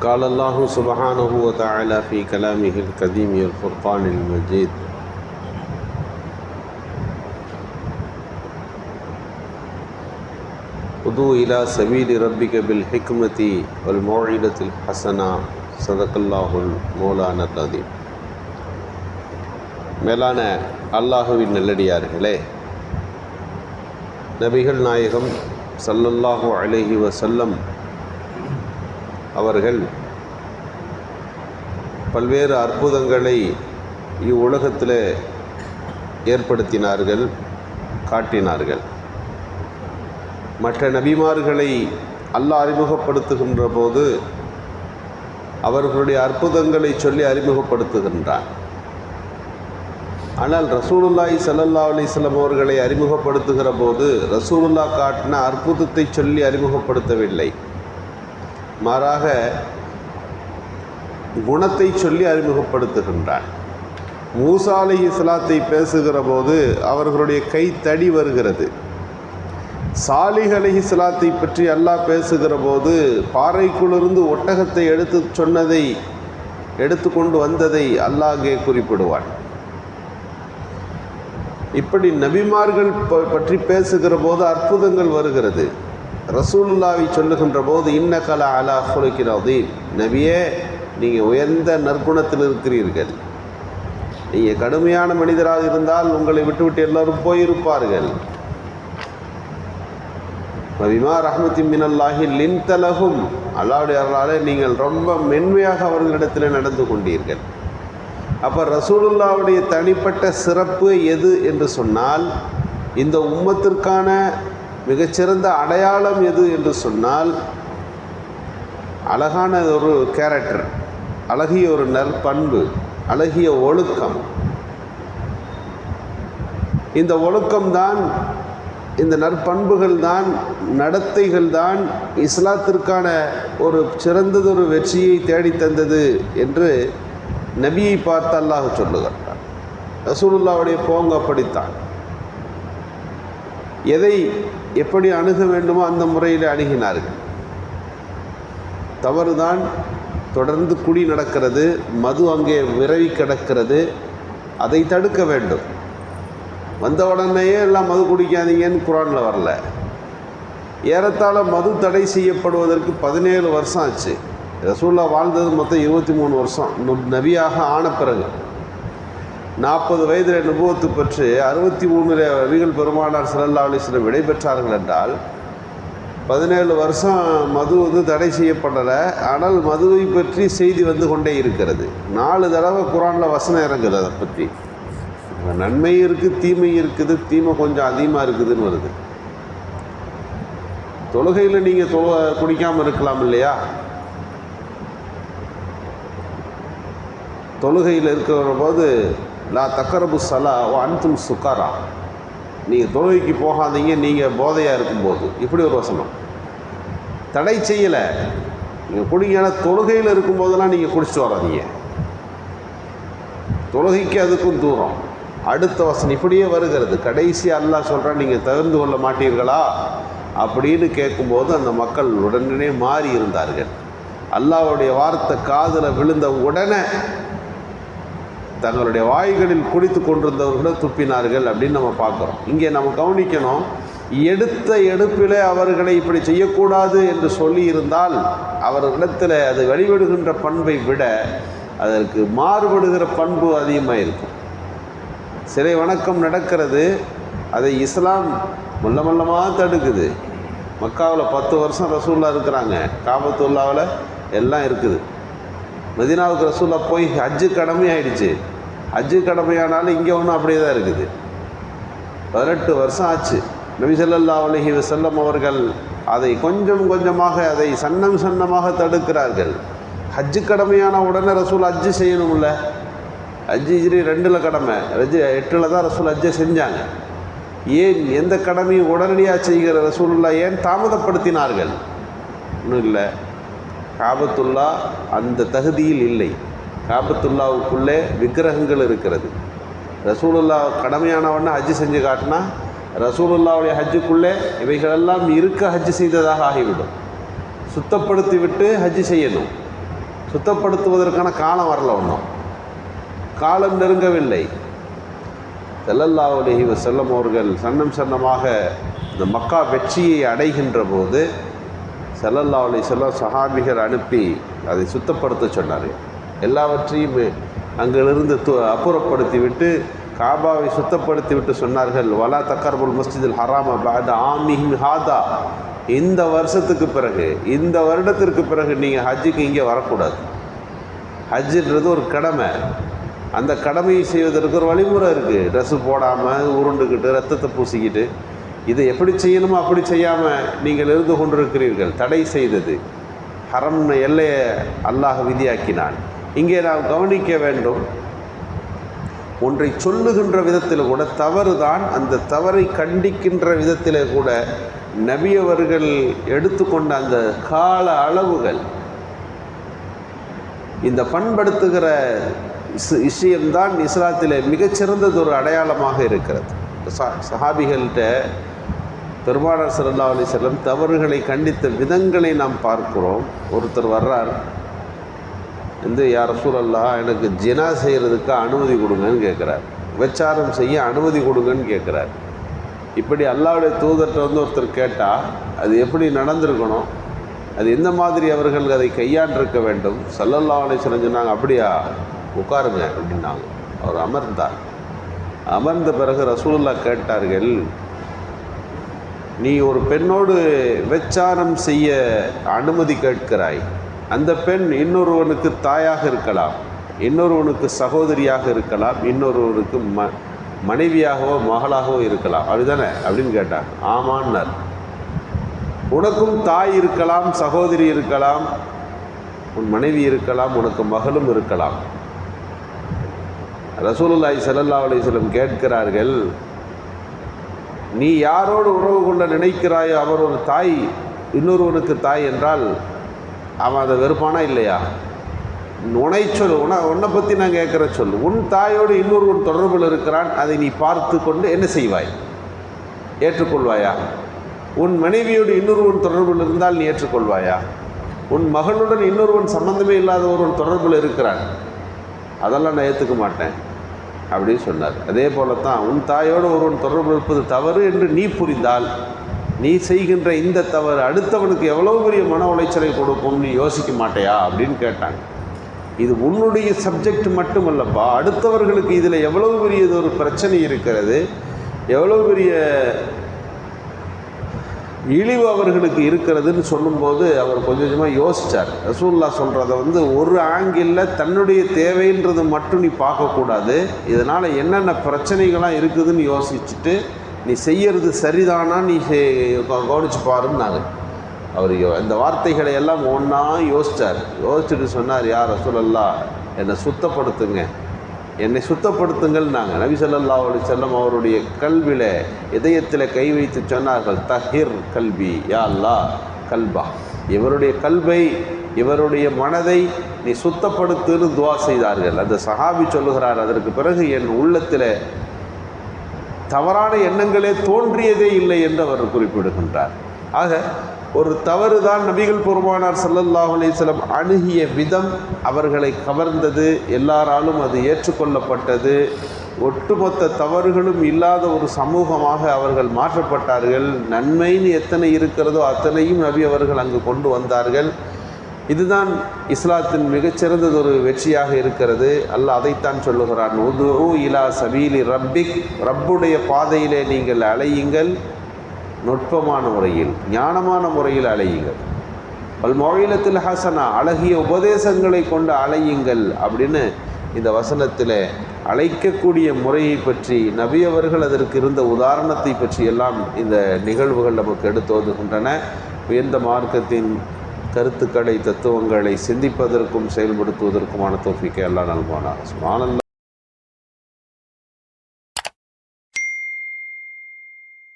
قال الله سبحانه وتعالى في كلامه القديم الفرقان المجيد ادعو إلى سبيل ربك بالحكمة والموعظة الحسنة صدق الله المولانا العظيم மேலான அல்லாஹுவின் நல்லடியார்களே நபிகள் நாயகம் சல்லல்லாஹு அலைஹி வசல்லம் அவர்கள் பல்வேறு அற்புதங்களை இவ்வுலகத்தில் ஏற்படுத்தினார்கள் காட்டினார்கள். மற்ற நபிமார்களை அல்லாஹ் அறிமுகப்படுத்துகின்ற போது அவர்களுடைய அற்புதங்களை சொல்லி அறிமுகப்படுத்துகின்றான். ஆனால் ரசூலுல்லாய் சல்லல்லா அலிஸ்லாம் அவர்களை அறிமுகப்படுத்துகிற போது ரசூலுல்லா காட்டின அற்புதத்தை சொல்லி அறிமுகப்படுத்தவில்லை. மாறாக குணத்தை சொல்லி அறிமுகப்படுத்துகின்றான். மூசா அலி இஸ்லாத்தை பேசுகிற போது அவர்களுடைய கை தடி வருகிறது. சாலிஹ் அலி இஸ்லாத்தை பற்றி அல்லாஹ் பேசுகிற போது பாறைக்குள்ளிருந்து ஒட்டகத்தை எடுத்து சொன்னதை எடுத்துக்கொண்டு வந்ததை அல்லாஹே குறிப்பிடுவான். இப்படி நபிமார்கள் பற்றி பேசுகிற போது அற்புதங்கள் வருகிறது. ரசூலுல்லாவை சொல்லுகின்ற போது இன்ன கல அலா குலைக்கிறது நபியே நீங்கள் உயர்ந்த நற்குணத்தில் இருக்கிறீர்கள். நீங்கள் கடுமையான மனிதராக இருந்தால் உங்களை விட்டுவிட்டு எல்லோரும் போயிருப்பார்கள். நபிமா ரஹமத்தி மினல்லாஹி லின் தலகும் அல்லாவுடைய அருளாலே நீங்கள் ரொம்ப மென்மையாக அவர்களிடத்தில் நடந்து கொண்டீர்கள். அப்போ ரசூலுல்லாவுடைய தனிப்பட்ட சிறப்பு எது என்று சொன்னால் இந்த உம்மத்திற்கான மிகச்சிறந்த அடையாளம் எது என்று சொன்னால் அழகான ஒரு கேரக்டர் அழகிய ஒரு நற்பண்பு அழகிய ஒழுக்கம். இந்த ஒழுக்கம்தான் இந்த நற்பண்புகள் தான் நடத்தைகள் தான் இஸ்லாத்திற்கான ஒரு சிறந்ததொரு வெற்றியை தேடித்தந்தது என்று நபியை பார்த்து அல்லாஹ் சொல்லுகிறார் ரசூலுல்லாவுடைய போங்க அப்படித்தான். எதை எப்படி அணுக வேண்டுமோ அந்த முறையில் அணுகினார்கள். தவறுதான் தொடர்ந்து குடி நடக்கிறது மது அங்கே விரவி கிடக்கிறது அதை தடுக்க வேண்டும். வந்த உடனேயே எல்லாம் மது குடிக்காதீங்கன்னு குரானில் வரல. ஏறத்தாழ மது தடை செய்யப்படுவதற்கு பதினேழு வருஷம் ஆச்சு. ரசூல்லா வாழ்ந்தது மொத்தம் இருபத்தி மூணு வருஷம். நபியாக ஆன பிறகு. நாற்பது வயதில் நுபவத்து பெற்று அறுபத்தி மூணு நபிகள் பெருமானார் சிலல்லா அலிஸ்லம் விடைபெற்றார்கள் என்றால் பதினேழு வருஷம் மது வந்து தடை செய்யப்படலை. ஆனால் மதுவை பற்றி செய்தி வந்து கொண்டே இருக்கிறது. நாலு தடவை குரானில் வசனம் இறங்குது அதை பற்றி. நன்மை இருக்குது தீமை இருக்குது தீமை கொஞ்சம் அதிகமாக இருக்குதுன்னு வருது. தொழுகையில் நீங்கள் தொழ குடிக்காமல் இருக்கலாம் இல்லையா? தொழுகையில் இருக்கிற போது லா தக்கரபு சலா அன்தும் சுக்காரா நீங்கள் தொழுகைக்கு போகாதீங்க நீங்கள் போதையாக இருக்கும்போது. இப்படி ஒரு வசனம். தடை செய்யலை. நீங்கள் குடிங்கன்னா தொழுகையில் இருக்கும்போதெல்லாம் நீங்கள் குடிச்சிட்டு வராதீங்க. தொழுகைக்கு அதுக்கும் தூரம். அடுத்த வசனம் இப்படியே வருகிறது. கடைசி அல்லாஹ் சொல்கிறேன் நீங்கள் தகுந்து கொள்ள மாட்டீர்களா? அப்படின்னு கேட்கும்போது அந்த மக்கள் உடனே மாறி இருந்தார்கள். அல்லாவுடைய வார்த்தை காதில் விழுந்த உடனே தங்களுடைய வாய்களில் குடித்து கொண்டிருந்தவர்களை துப்பினார்கள் அப்படின்னு நம்ம பார்க்குறோம். இங்கே நம்ம கவனிக்கணும் எடுத்த எடுப்பில் அவர்களை இப்படி செய்யக்கூடாது என்று சொல்லி இருந்தால் அவர்களிடத்தில் அது வழிபடுகின்ற பண்பை விட அதற்கு மாறுபடுகிற பண்பு அதிகமாக இருக்கும். சிலை வணக்கம் நடக்கிறது அதை இஸ்லாம் மல்ல மல்லமாக தடுக்குது. மக்காவில் பத்து வருஷம் ரசூல்லா இருக்கிறாங்க காபத்துல்லாவில் எல்லாம் இருக்குது. மதினாவுக்கு ரசூல்லா போய் ஹஜ்ஜு கடமையாயிடுச்சு. ஹஜ்ஜு கடமையானாலும் இங்கே ஒன்றும் அப்படியே தான் இருக்குது. பதினெட்டு வருஷம் ஆச்சு. நபிசல்லா அலஹி வசல்லம் அவர்கள் அதை கொஞ்சம் கொஞ்சமாக அதை சன்னம் சன்னமாக தடுக்கிறார்கள். ஹஜ்ஜு கடமையான உடனே ரசூல் ஹஜ்ஜு செய்யணும்ல? ஹஜ்ஜு இஜ்ரி ரெண்டில் கடமை. ரஜ் எட்டில் தான் ரசூல் ஹஜ்ஜை செஞ்சாங்க. ஏன் எந்த கடமையும் உடனடியாக செய்கிற ரசூலுல்லா ஏன் தாமதப்படுத்தினார்கள்? ஒன்றும் இல்லை. காபத்துல்லா அந்த தகுதியில் இல்லை. காபத்துல்லாவுக்குள்ளே விக்கிரகங்கள் இருக்கிறது. ரசூலுல்லா கடமையானவொன்னே ஹஜ்ஜு செஞ்சு காட்டினா ரசூலுல்லாவுடைய ஹஜ்ஜுக்குள்ளே இவைகளெல்லாம் இருக்க ஹஜ்ஜு செய்ததாக ஆகிவிடும். சுத்தப்படுத்தி விட்டு ஹஜ்ஜு செய்யணும். சுத்தப்படுத்துவதற்கான காலம் வரல ஒன்றும் காலம் நெருங்கவில்லை. ஸல்லல்லாஹு அலைஹி அவர்கள் சன்னம் சன்னமாக இந்த மக்கா வெற்றியை அடைகின்ற போது ஸல்லல்லாஹு அலைஹி வஸல்லம் சஹாபிகள் அனுப்பி அதை சுத்தப்படுத்த சொன்னார்கள். எல்லாவற்றையும் அங்கிலிருந்து து அப்புறப்படுத்திவிட்டு காபாவை சுத்தப்படுத்தி விட்டு சொன்னார்கள் வலா தக்கர்புல் மஸ்ஜிதில் ஹராம பாத ஆமிஹிம் ஹாதா. இந்த வருஷத்துக்கு பிறகு இந்த வருடத்திற்கு பிறகு நீங்கள் ஹஜ்ஜுக்கு இங்கே வரக்கூடாது. ஹஜ்ஜுன்றது ஒரு கடமை. அந்த கடமையை செய்வதற்கு ஒரு வழிமுறை இருக்குது ட்ரெஸ்ஸு போடாமல் உருண்டுக்கிட்டு ரத்தத்தை பூசிக்கிட்டு. இதை எப்படி செய்யணுமோ அப்படி செய்யாமல் நீங்கள் இருந்து கொண்டிருக்கிறீர்கள். தடை செய்தது. ஹரம் எல்லையை அல்லாஹ் விதியாக்கினான். இங்கே நாம் கவனிக்க வேண்டும். ஒன்றை சொல்லுகின்ற விதத்தில் கூட தவறு தான் அந்த தவறை கண்டிக்கின்ற விதத்தில் கூட நபியவர்கள் எடுத்துக்கொண்ட அந்த கால அளவுகள் இந்த பண்படுத்துகிற விஷயம்தான் இஸ்லாத்தில் மிகச்சிறந்தது ஒரு அடையாளமாக இருக்கிறது. சஹாபிகள்கிட்ட பெருமானார் சல்லா அலி செல்லம் தவறுகளை கண்டித்த விதங்களை நாம் பார்க்கிறோம். ஒருத்தர் வர்றார் வந்து யார் சூழல்லா எனக்கு ஜினா செய்கிறதுக்கு அனுமதி கொடுங்கன்னு கேட்குறார் விபச்சாரம் செய்ய அனுமதி கொடுங்கன்னு கேட்குறார் இப்படி அல்லாவுடைய தூதர்கிட்ட வந்து ஒருத்தர் கேட்டால் அது எப்படி நடந்திருக்கணும்? அது எந்த மாதிரி அவர்கள் அதை கையாண்டிருக்க வேண்டும்? சல்லல்லா அலிஸ்வரம் சொன்னாங்க அப்படியா உட்காருங்க அப்படின்னாங்க. அவர் அமர்ந்தார். அமர்ந்த பிறகு ரசூலுல்லா கேட்டார்கள் நீ ஒரு பெண்ணோடு விபச்சாரம் செய்ய அனுமதி கேட்கிறாய். அந்த பெண் இன்னொருவனுக்கு தாயாக இருக்கலாம் இன்னொருவனுக்கு சகோதரியாக இருக்கலாம் இன்னொருவனுக்கு ம மனைவியாகவோ மகளாகவோ இருக்கலாம். அப்படிதானே? அப்படின்னு கேட்டாங்க. ஆமான்னார். உனக்கும் தாய் இருக்கலாம் சகோதரி இருக்கலாம் உன் மனைவி இருக்கலாம் உனக்கு மகளும் இருக்கலாம். ரசூலுல்லாய் சல்லல்லா அலிஸ்லம் கேட்கிறார்கள் நீ யாரோடு உறவு கொள்ள நினைக்கிறாயோ அவர் ஒரு தாய் இன்னொருவனுக்கு தாய் என்றால் அவன் அதை வெறுப்பானா இல்லையா? உனை சொல் உன உன்னை பற்றி நான் கேட்குற சொல் உன் தாயோடு இன்னொருவன் தொடர்பில் இருக்கிறான் அதை நீ பார்த்து கொண்டு என்ன செய்வாய்? ஏற்றுக்கொள்வாயா? உன் மனைவியோடு இன்னொருவன் தொடர்பில் இருந்தால் நீ ஏற்றுக்கொள்வாயா? உன் மகளுடன் இன்னொருவன் சம்பந்தமே இல்லாத ஒருவன் தொடர்பில் இருக்கிறான். அதெல்லாம் நான் ஏற்றுக்க மாட்டேன் அப்படின்னு சொன்னார். அதே போல தான் உன் தாயோடு ஒருவன் தொடர்பு இருப்பது தவறு என்று நீ புரிந்தால் நீ செய்கின்ற இந்த தவறு அடுத்தவனுக்கு எவ்வளோ பெரிய மன உளைச்சலை கொடுக்கும் நீ யோசிக்க மாட்டையா? அப்படின்னு கேட்டாங்க. இது உன்னுடைய சப்ஜெக்ட் மட்டுமல்லப்பா அடுத்தவர்களுக்கு இதில் எவ்வளவு பெரிய இது ஒரு பிரச்சனை இருக்கிறது எவ்வளோ பெரிய இழிவு அவர்களுக்கு இருக்கிறதுன்னு சொல்லும்போது அவர் கொஞ்சம் கொஞ்சமாக யோசித்தார் ரசூல்லா சொல்கிறத வந்து ஒரு ஆங்கிளில் தன்னுடைய தேவைன்றது மட்டும் நீ பார்க்கக்கூடாது. இதனால் என்னென்ன பிரச்சனைகள்லாம் இருக்குதுன்னு யோசிச்சுட்டு நீ செய்யறது சரிதானா நீ செய்- கவனிச்சு பாருன்னாங்க அவர் யோ- இந்த வார்த்தைகளை எல்லாம் ஒன்றா யோசித்தார் யோசிச்சுட்டு சொன்னார் யார் ரசூலல்லா என்னை சுத்தப்படுத்துங்க. என்னை சுத்தப்படுத்துங்கள் நாங்கள் நபி சொல்லல்லா அலி செல்லம் அவருடைய கல்வியில் இதயத்தில் கை வைத்து சொன்னார்கள் தஹிர் கல்வி யா அல்லா கல்பா. இவருடைய கல்வை இவருடைய மனதை நீ சுத்தப்படுத்துன்னு துவா செய்தார்கள். அந்த சஹாபி சொல்லுகிறார் அதற்கு பிறகு என் உள்ளத்தில் தவறான எண்ணங்களே தோன்றியதே இல்லை என்று அவர் குறிப்பிடுகின்றார். ஆக ஒரு தவறு தான் நபிகள் பெருமானார் ஸல்லல்லாஹு அலிஸ்லம் அணுகிய விதம் அவர்களை கவர்ந்தது எல்லாராலும் அது ஏற்றுக்கொள்ளப்பட்டது. ஒட்டுமொத்த தவறுகளும் இல்லாத ஒரு சமூகமாக அவர்கள் மாற்றப்பட்டார்கள். நன்மைன்னு எத்தனை இருக்கிறதோ அத்தனையும் நபி அவர்கள் அங்கு கொண்டு வந்தார்கள். இதுதான் இஸ்லாத்தின் மிகச்சிறந்தது ஒரு வெற்றியாக இருக்கிறது. அல்ல அதைத்தான் சொல்லுகிறான் உது இலா சபீலி ரப்பிக். ரப்புடைய பாதையிலே நீங்கள் அலையுங்கள் நுட்பமான முறையில் ஞானமான முறையில் அலையுங்கள். பல்மொழிலத்தில் ஹசனா அழகிய உபதேசங்களை கொண்டு அலையுங்கள் அப்படின்னு இந்த வசனத்தில் அழைக்கக்கூடிய முறையை பற்றி நபி அவர்கள் அதற்கு இருந்த உதாரணத்தை பற்றி எல்லாம் இந்த நிகழ்வுகள் நமக்கு எடுத்து வருகின்றன உயர்ந்த மார்க்கத்தின் கருத்துக்களை தத்துவங்களை சிந்திப்பதற்கும் செயல்படுத்துவதற்குமான தோஃபிக்கை எல்லாம் நல்வானா சுமானல்ல